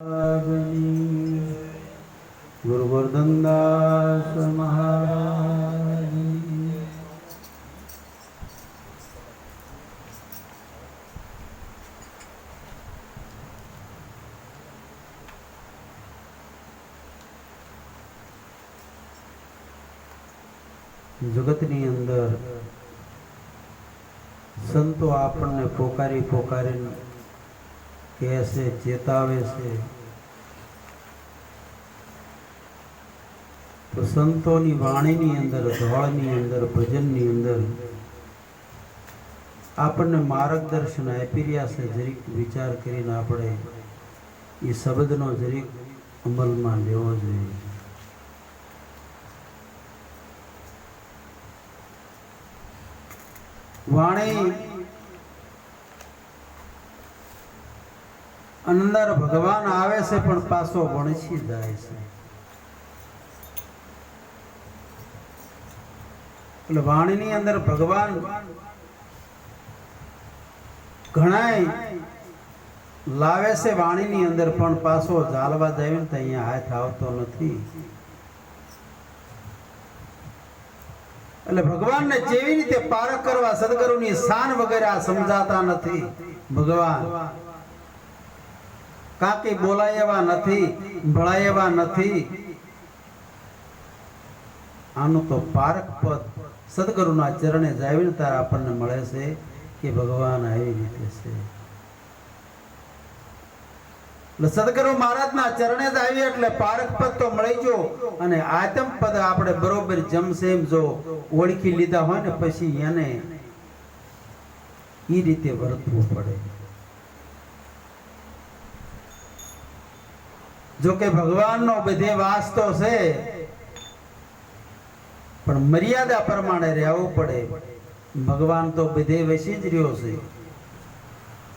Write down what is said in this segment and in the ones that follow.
મહારાજની ગુરુ ગોરધનદાસ જગતની અંદર સંતો આપણને પોકારી પોકારીને કહે છે, ચેતાવે છે. તો સંતોની વાણીની અંદર ધોળની અંદર, ભજનની અંદર આપણને માર્ગદર્શન આપી રહ્યા છે, જરીક વિચાર કરીને આપણે એ શબ્દનો જરીક અમલમાં લેવો જોઈએ. વાણી અંદર ભગવાન આવે છે, પણ પાછો વણસી જાય છે. એટલે વાણીની અંદર ભગવાન ઘણાય લાવે છે વાણીની અંદર, પણ પાછો ઝાલવા જાય ને અહીંયા હાથ આવતો નથી. એટલે ભગવાનને જેવી રીતે પારખ કરવા, સદગુરુની શાન વગેરે આ સમજાતા નથી. ભગવાન કાકી બોલાય એવા નથી ભળાય એવા નથી. આનું તો પારક પદ સદગુરુના ચરણે જાવીને તાર આપણને મળે છે કે ભગવાન આવી રીતે છે. એટલે સદગુરુ મહારાજના ચરણે જ આવી એટલે પારક પદ તો મળી જો અને આતમ પદ આપણે બરોબર જમશે એમ જો ઓળખી લીધા હોય ને પછી એને એ રીતે વર્તવું પડે. જો કે ભગવાનનો બધે વાસ તો છે, પણ મર્યાદા પ્રમાણે રહેવું પડે. ભગવાન તો બધે વસી જ રહ્યો છે.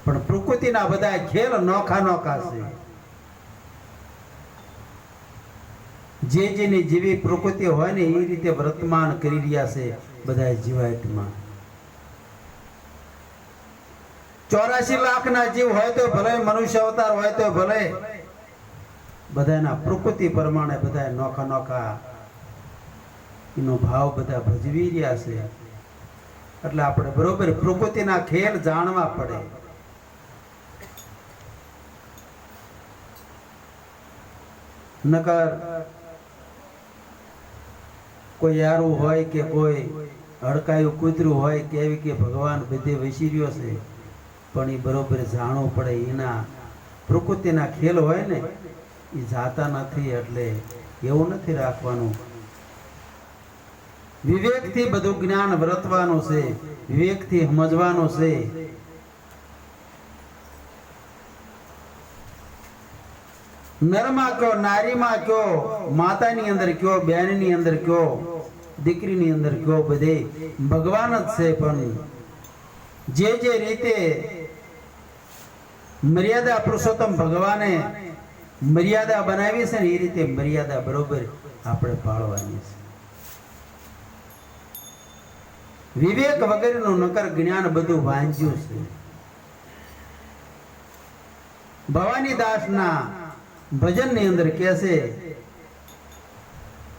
પણ પ્રકૃતિના બધા ખેલ નોખા નોખા છે. જે જેની જેવી પ્રકૃતિ હોય ને એ રીતે વર્તમાન કરી રહ્યા છે બધા જીવાતમાં ચોરાશી લાખના જીવ હોય તો ભલે, મનુષ્ય અવતાર હોય તો ભલે બધાના પ્રકૃતિ પ્રમાણે બધા નોખા નોખા એનો ભાવ બધા ભજવી રહ્યા છે. એટલે આપણે બરોબર પ્રકૃતિના ખેલ જાણવા પડે. નકર કોઈ યારું હોય કે કોઈ હડકાયું કૂતરું હોય કે એવી કે ભગવાન બધે વસી રહ્યો છે. પણ એ બરોબર જાણવું પડે એના પ્રકૃતિના ખેલ હોય ને એ જાતા નથી એટલે એવું નથી રાખવાનું. વિવેકથી બધું જ્ઞાન વર્તવાનું છે, વિવેકથી સમજવાનું છે. નરમાં કયો, નારીમાં કયો, માતાની અંદર કયો, બહેનની અંદર કયો, દીકરીની અંદર કયો, બધે ભગવાન જ છે પણ જે જે રીતે મર્યાદા પુરુષોત્તમ ભગવાને મર્યાદા બનાવી છે ને એ રીતે મર્યાદા બરોબર આપણે પાળવાની છે. વિવેક વગેરેનું નકર જ્ઞાન બધું વાંચ્યું છે. ભવાની દાસના ભજનની અંદર કહે છે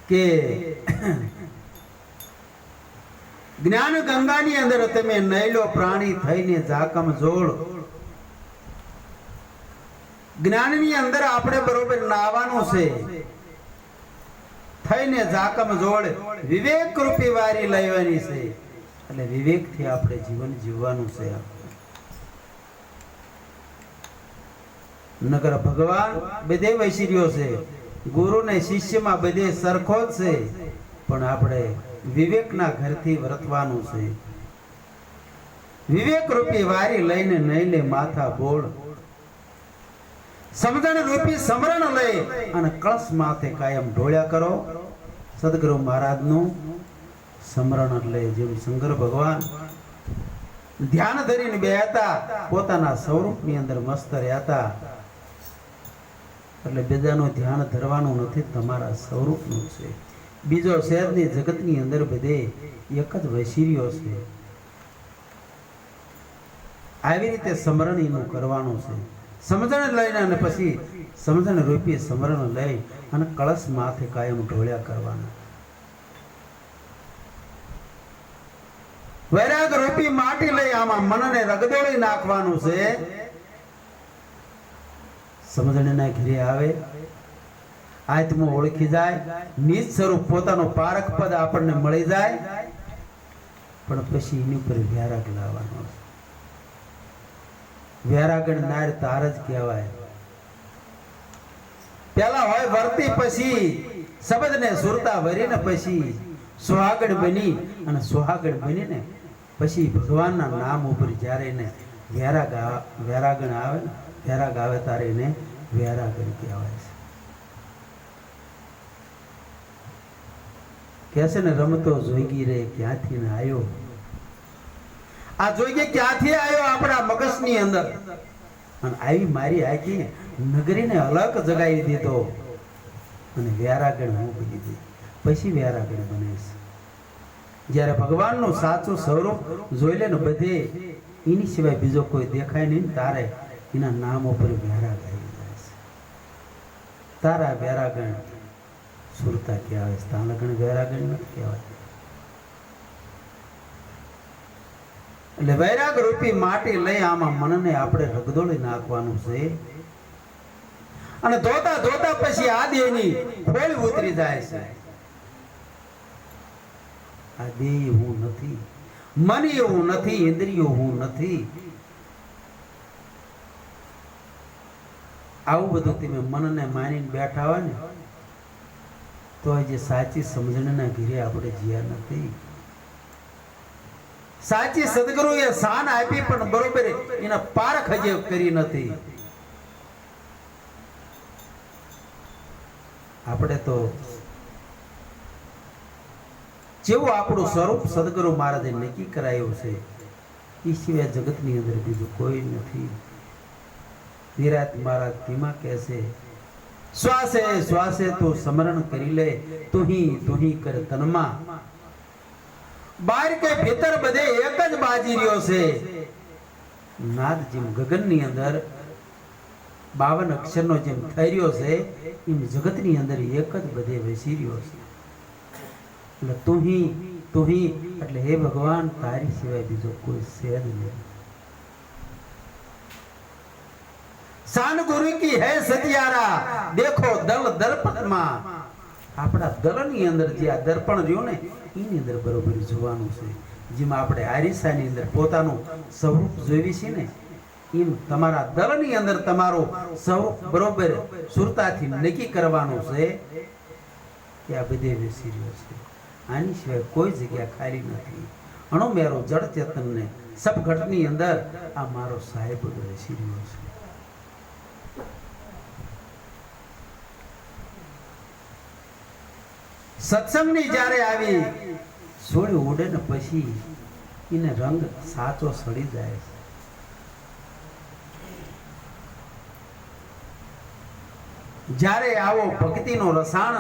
કે જ્ઞાન ગંગાની અંદર તમે નયલો પ્રાણી થઈને જાકમ જોડ જ્ઞાનની અંદર આપણે બરોબર નાવાનું છે. થઈને જાકમ જોડ, વિવેક રૂપી વારી લેવાની છે. એટલે વિવેકથી આપણે જીવન જીવવાનું છે. નગર ભગવાન બધે વસી છે. ગુરુ ને શિષ્યમાં બધે સરખો જ છે. પણ આપણે વિવેકના ઘરથી વર્તવાનું છે. વિવેક રૂપી વારી લઈને નહીં લે માથા બોળ સમજણ રૂપી સમરણ લઈ અને કળશ માથે કાયમ ઢોળ્યા કરો. સદગુરુ મહારાજનું સમરણ એટલે જેમ શંકર ભગવાન ધ્યાન ધરીને બે હતા. પોતાના સ્વરૂપની અંદર મસ્ત રહ્યા હતા. એટલે બીજાનું ધ્યાન ધરવાનું નથી, તમારા સ્વરૂપનું છે. બીજો શહેરની જગતની અંદર બધે એક જ વૈશીર્યો છે. આવી રીતે સ્મરણીનું કરવાનું છે. સમજણ લઈને અને પછી સમજણ રૂપી સમરણ લઈ અને કળશ માથે કાયમ ઢોળ્યા કરવાના વૈરાગ રૂપી માટી લઈ આમાં મનને રગદોળી નાખવાનું છે સમજણના ઘેરે આવે, આત્મો ઓળખી જાય નિજ સ્વરૂપ પોતાનો પારખ પદ આપણને મળી જાય, પણ પછી એની ઉપર વ્યારાગ લાવવાનો છે. વ્યારાગણ નાર તાર જ કહેવાય. પેલા હોય વર્તી પછી, શબ્દને સુરતા વરીને પછી, સુહાગણ બની અને સુહાગણ બનીને પછી ભગવાનના નામ ઉપર જ્યારે એને વેરા આ- વેરાગણ આવે ને વેરા આવે ત્યારે એને વેરાગણ કહેવાય છે. કહેશે ને, રમતો જોઈગી રે, ક્યાંથી ને આવ્યો આ જોઈએ ક્યાંથી આવ્યો આપણા મગજની અંદર? અને આવી મારી આખી નગરીને અલગ જગાવી દીધો. અને વ્યારાગણ બની દીધી પછી વ્યારાગણ બને છે જ્યારે ભગવાનનું સાચું સ્વરૂપ જોઈ લે ને બધે, એની સિવાય બીજો કોઈ દેખાય નહીં તારે એના નામ ઉપર વ્યારા ગાઈ જાય છે. તારા વ્યારાગણ સુરતા કહેવાય છે. તાલગણ વૈરાગણ નથી કહેવાય. એટલે વૈરાગ રૂપી માટી લઈ આમાં મનને આપણે રગદોળી નાખવાનું છે. અને ધોતા ધોતા પછી આ દેહની ખોળ ઉતરી જાય છે. આ દેહ હું નથી, મન એવું નથી, ઇન્દ્રિયો હું નથી. આવું બધું તમે મનને માનીને બેઠા હોય ને, તો જે સાચી સમજણના ઘીરે આપણે જીયા નથી. સાચી સદગુરુએ સાન આપી પણ બરોબર એના પારખ હજે કરી નથી. આપણે તો જેવું આપણું સ્વરૂપ સદગુરુ મહારાજે નક્કી કરાયું છે એ સિવાય જગતની અંદર બીજું કોઈ નથી. વિરાટ મહારાજ ધીમા કહેશે શ્વાસે શ્વાસે તું સ્મરણ કરી લે તું તુહી કર તનમાં. બહાર કે ભીતર બધે એક જ બાજી રહ્યો છે. નાદ જેમ ગગનની અંદર બાવન અક્ષરનો જેમ થઈ રહ્યો છે, એમ જગતની અંદર એક જ બધે વસી રહ્યો છે. એટલે તુહી તુહી, એટલે હે ભગવાન, તારી સિવાય બીજો કોઈ છે જ નહીં. શાન ગુરુ કી હે સતિયારા, દેખો દલ દર્પણમાં આપણા દલની અંદર જે આ દર્પણ રહ્યું ને, એની અંદર બરોબર જોવાનું છે. જેમાં આપણે આરિસાની અંદર પોતાનું સ્વરૂપ જોઈ છે ને, એમ તમારા દલની અંદર તમારો સ્વરૂપ બરોબર સુરતાથી નક્કી કરવાનું છે કે આ બધે બેસી રહ્યો છે. આની સિવાય કોઈ જગ્યા ખાલી નથી. અણો મેરો જળ ચેતનને સબઘટની અંદર આ મારો સાહેબ બેસી રહ્યો છે. સત્સંગની જ્યારે આવી, સોળી ઉડે ને પછી એને રંગ સાચો સડી જાય જ્યારે આવો ભક્તિનો રસાણ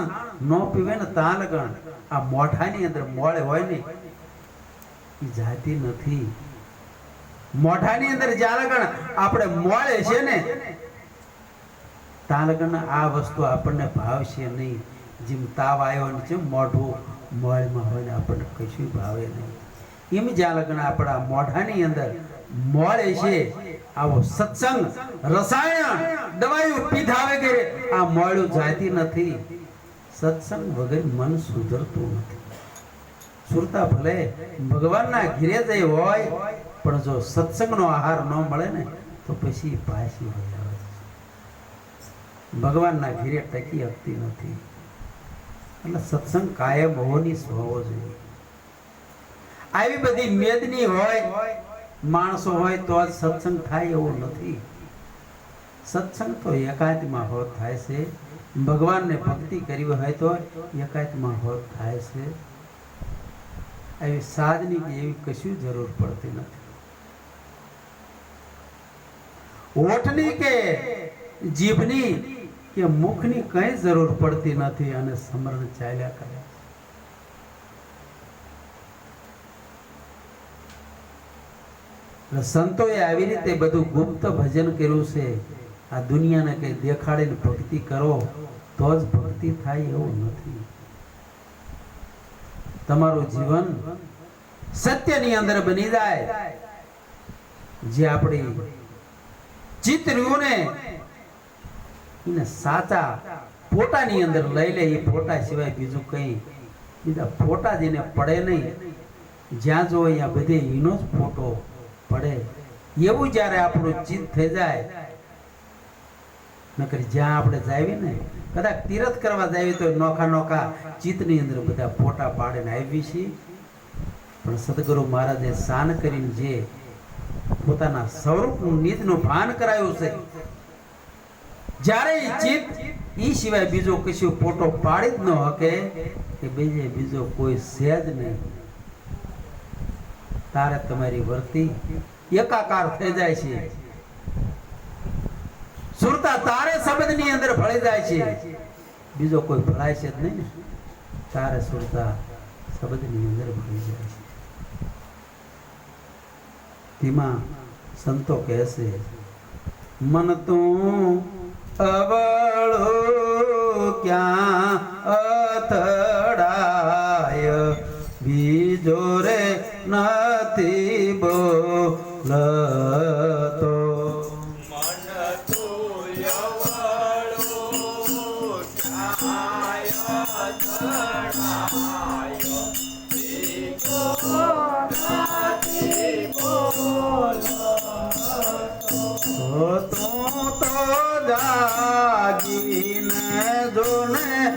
ન પીવે ને તાલગણ આ મોઢાની અંદર મોળે હોય ને, એ જાતી નથી. મોઢાની અંદર જાલગણ આપણે મોળે છે ને તાલગણ આ વસ્તુ આપણને ભાવશે નહીં. જેમ તાવ આવ્યો ને જેમ મોઢું મોળમાં હોય ને આપણને કશું ભાવે નહીં. એમ જ્યાં લગ્ન આપણા મોઢાની અંદર મોળે છે. આવો સત્સંગ, રસાયણ દવાઈઓ પીધા વગેરે આ મોડું જાતી નથી. સત્સંગ વગર મન સુધરતું નથી. સુરતા ભલે ભગવાનના ઘીરે જઈ હોય, પણ જો સત્સંગનો આહાર ન મળે ને, તો પછી પાછી ભગવાનના ઘીરે ટકી શકતી નથી. એટલે સત્સંગ કાયમ હોવાની હોવો જોઈએ. આવી બધી મેદની હોય, માણસો હોય, તો જ સત્સંગ થાય એવું નથી. સત્સંગ તો એકાંતમાં હોત થાય છે. ભગવાનને ભક્તિ કરી હોય તો એકાંતમાં હોત થાય છે. એવી સાધની એવી કશું જરૂર પડતી નથી. ઓઠની કે જીભની કે મુખની કઈ જરૂર પડતી નથી અને સમરણ ચાલ્યા કરે સંતોએ આવી રીતે બધું ગુપ્ત ભજન કર્યું છે. આ દુનિયાને કંઈ દેખાડીને ભક્તિ કરો, તો જ ભક્તિ થાય એવું નથી. તમારું જીવન સત્યની અંદર બની જાય. જે આપણી ચિત્ત ને એને સાચા ફોટાની અંદર લઈ લે, એ ફોટા સિવાય બીજું કંઈ. બીજા ફોટા જેને પડે નહીં. જ્યાં જો અહીંયા બધે એનો જ ફોટો પડે. એવું જ્યારે આપણું ચિત્ત થઈ જાય, નકર જ્યાં આપણે જાવી ને, કદાચ તીરથ કરવા જાવી તો નોખા નોખા ચિત્તની અંદર બધા ફોટા પાડીને આવી છીએ. પણ સદગુરુ મહારાજે શાન કરીને જે પોતાના સ્વરૂપનું નિધનું ભાન કરાયું છે જ્યારે ઈ ચિત્ત ઈ સિવાય બીજો કશું ફોટો પાડી જ ન હકે કે બીજે બીજો કોઈ છે જ નહીં. તારે તમારી વર્તી એકાકાર થઈ જાય છે. સુરતા તારે શબ્દની અંદર ભળી જાય છે. બીજો કોઈ ભળાય છે જ નહીં ને. તારે સુરતા શબ્દની અંદર ભળી જાય છે. તેમાં સંતો કહેશે, મન તું અવળો ક્યાં અથડાય? બીજો રે નથી બોલતો. જાગીને જોને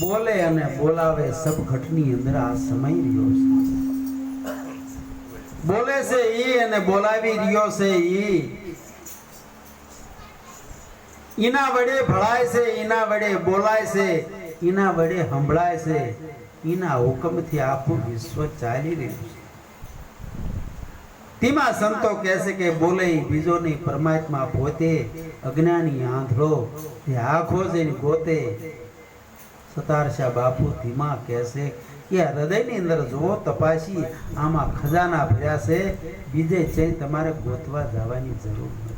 બોલે અને બોલાવે સબ ઘટની અંદર આ સમય રહ્યો છે. બોલે છે ઈ અને બોલાવી રહ્યો છે ઈ. ઈના વડે ભળાય છે, ઈના વડે બોલાય છે, ઈના વડે સંભળાય છે. ઈના હુકમથી આખું વિશ્વ ચાલી રહ્યું છે. તેમાં સંતો કહે કે બોલે ઈ બીજો નહીં પરમાત્મા પોતે અજ્ઞાની આંધળો તે આંખો જઈને પોતે સતારશા બાપુ ધીમા કહેશે કે આ હૃદયની અંદર જુઓ, તપાસી, આમાં ખજાના ભર્યા છે. બીજે છે તમારે ગોતવા જવાની જરૂર નથી.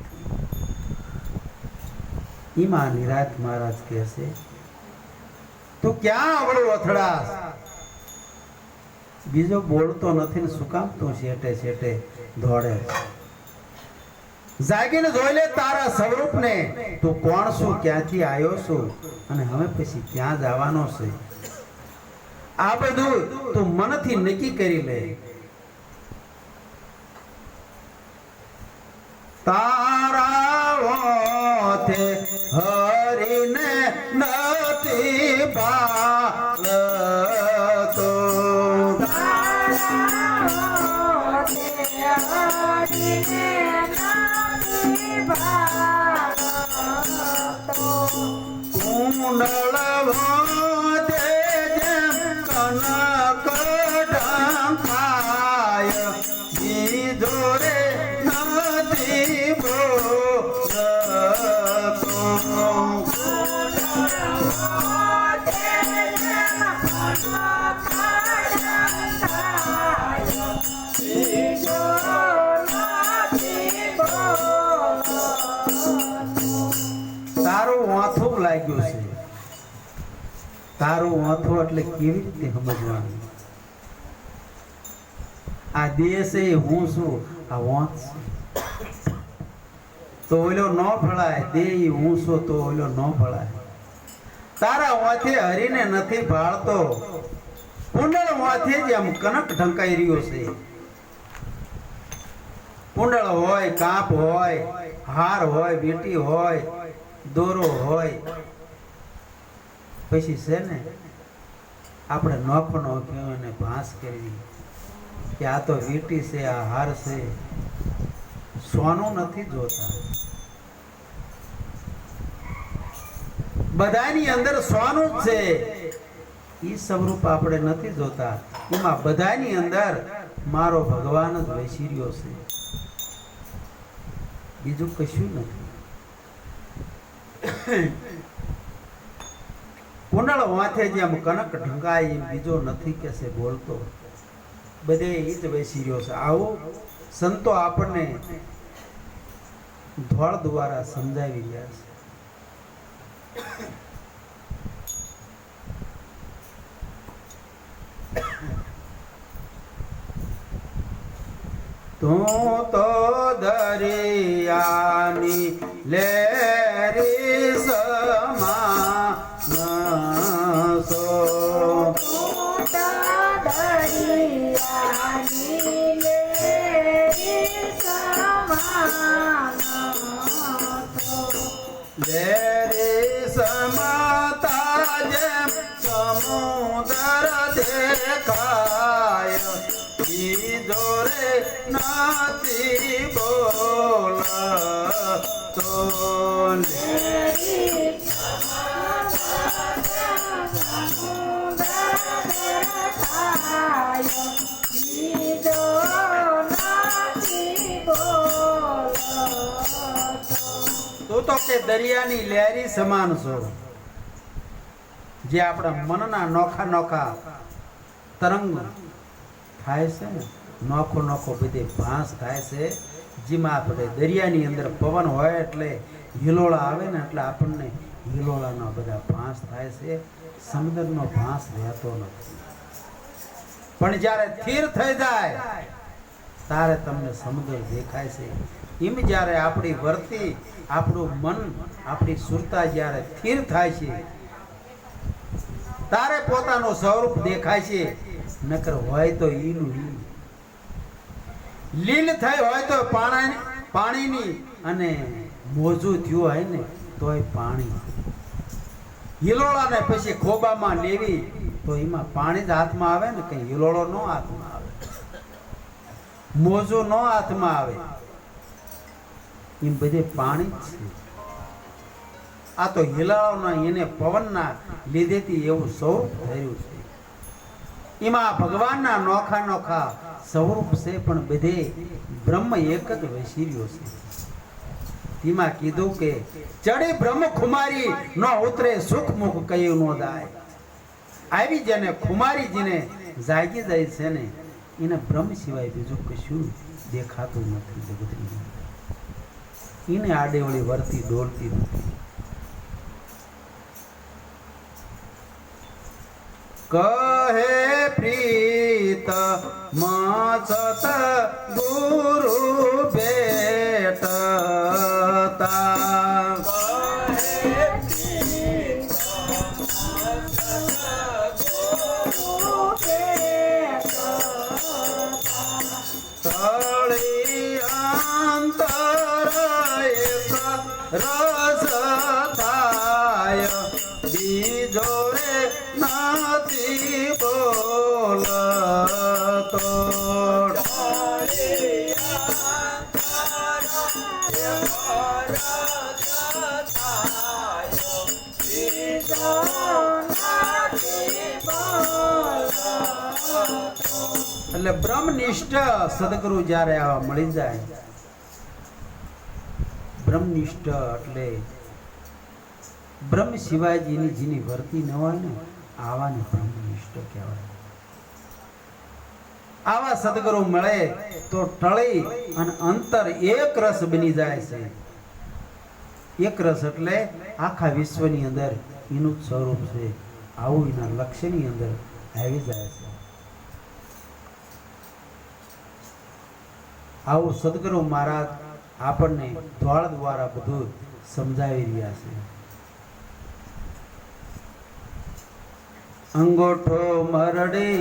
એમાં નિરાત મહારાજ કહેશે તું ક્યાં આવડો અથડાસ બીજો બોલતો નથી ને શું કામ તું શેટે શેટે દોડે. જાગીને જોઈ લે તારા સ્વરૂપને. તું કોણ છું? ક્યાંથી આવ્યો છું? અને હવે પછી ક્યાં જવાનો છે? આ બધું તું મનથી નક્કી કરી લે. તારા તારું વાંધો એટલે કેવી રીતે સમજવાનું? આ દેશ એ હું છું, આ વાંચ તો ઓલો ન ફળાય દેહ હું છું, તો ઓલો ન ફળાય તારા વાંચે હરીને નથી ભાળતો. કુંડળ વાંચે જ આમ કનક ઢંકાઈ રહ્યો છે. કુંડળ હોય, કાપ હોય, હાર હોય બેટી હોય, દોરો હોય પછી છે ને, આપણે નોખો નોખ્યો અને ભાંસ કરવી કે આ તો વીટી છે, આ હાર છે. સોનું નથી જોતા. બધાની અંદર સોનું જ છે. એ સ્વરૂપ આપણે નથી જોતા. એમાં બધાની અંદર મારો ભગવાન જ રહ્યો છે. બીજું કશું નથી. કુંડળ વાંથે જેમ કનક ઢંકાય એમ બીજો નથી કે છે, બોલતો. બધે એ જ બેસી રહ્યો છે. આવો સંતો આપણને ધોળ દ્વારા સમજાવી રહ્યા છે. તું તો દરિયાની લેરી લેરી સમતા જેમ સમુદર દેખાય બીજો રે નથી બોલ તો કે દરિયાની લહેરી સમાન છો. જે આપણા મનના નોખા નોખા તરંગ થાય છે ને, નોખો નોખો બધે ભાંસ થાય છે, જેમાં આપણે દરિયાની અંદર પવન હોય એટલે હિલોળા આવે ને, એટલે આપણને હિલોળાના બધા ભાંસ થાય છે, સમુદ્રનો ભાંસ રહેતો નથી. પણ જ્યારે સ્થિર થઈ જાય તારે તમને સમુદ્ર દેખાય છે એમ જ્યારે આપણી વર્તી, આપણું મન આપણી સુરતા જ્યારે સ્થિર થાય છે, તારે પોતાનું સ્વરૂપ દેખાય છે. નકર હોય તો ઈનું લીલ થઈ હોય તો પાણી, પાણીની અને મોજું થયું હોય ને તોય પાણી. હિલોળાને પછી ખોબામાં લેવી તો એમાં પાણી જ હાથમાં આવે ને, કંઈ હિલોળો નો હાથમાં આવે. મોજું નો હાથમાં આવે. એમ બધે પાણી જ છે. આ તો હિલાળોના એને પવનના લીધેથી એવું સ્વરૂપ થયું છે. એમાં ભગવાનના નોખા નોખા સ્વરૂપ છે, પણ બધે બ્રહ્મ એક જ વૈશીર્યો છે. તેમાં કીધું કે, ચડે બ્રહ્મ ખુમારી, ન ઉતરે સુખ મુખ કયું નો દાય આવી જેને ખુમારી જેને જાગી જાય છે ને, એને બ્રહ્મ સિવાય બીજું કશું દેખાતું નથી જગતની. એને આડેવળી વર્તી દોડતી નથી. કહે પ્રીત મત ગુરુ બેટતા રસ થાય. બીજો રે નથી બોલતો. એટલે બ્રહ્મનિષ્ઠ સદગુરુ જ્યારે આવા મળી જાય બ્રહ્મનિષ્ઠ એટલે બ્રહ્મ સિવાય જેની વર્તી ન હોય ને, આવાને બ્રહ્મનિષ્ઠ કહેવાય. આવા સદગુરુ મળે તો ટળી અને અંતર એક રસ બની જાય છે. એક રસ એટલે આખા વિશ્વની અંદર એનું સ્વરૂપ છે. આવું એના લક્ષ્યની અંદર આવી જાય છે. આવું સદગુરુ મહારાજ આપણને દ્વાળ દ્વારા બધું સમજાવી રહ્યા છે. અંગોઠો મરડી